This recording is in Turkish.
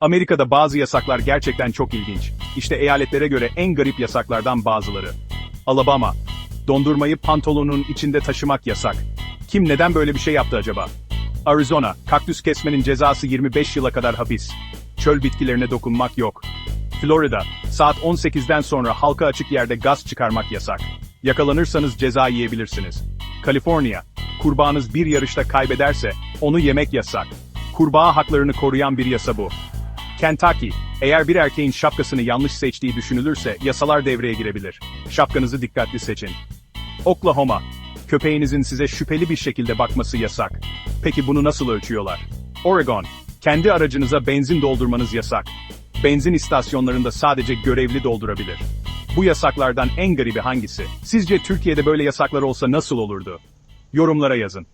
Amerika'da bazı yasaklar gerçekten çok ilginç. İşte eyaletlere göre en garip yasaklardan bazıları. Alabama. Dondurmayı pantolonun içinde taşımak yasak. Kim neden böyle bir şey yaptı acaba? Arizona. Kaktüs kesmenin cezası 25 yıla kadar hapis. Çöl bitkilerine dokunmak yok. Florida. Saat 18'den sonra halka açık yerde gaz çıkarmak yasak. Yakalanırsanız ceza yiyebilirsiniz. Kaliforniya. Kurbağanız bir yarışta kaybederse onu yemek yasak. Kurbağa haklarını koruyan bir yasa bu. Kentucky, eğer bir erkeğin şapkasını yanlış seçtiği düşünülürse yasalar devreye girebilir. Şapkanızı dikkatli seçin. Oklahoma, köpeğinizin size şüpheli bir şekilde bakması yasak. Peki bunu nasıl ölçüyorlar? Oregon, kendi aracınıza benzin doldurmanız yasak. Benzin istasyonlarında sadece görevli doldurabilir. Bu yasaklardan en garibi hangisi? Sizce Türkiye'de böyle yasaklar olsa nasıl olurdu? Yorumlara yazın.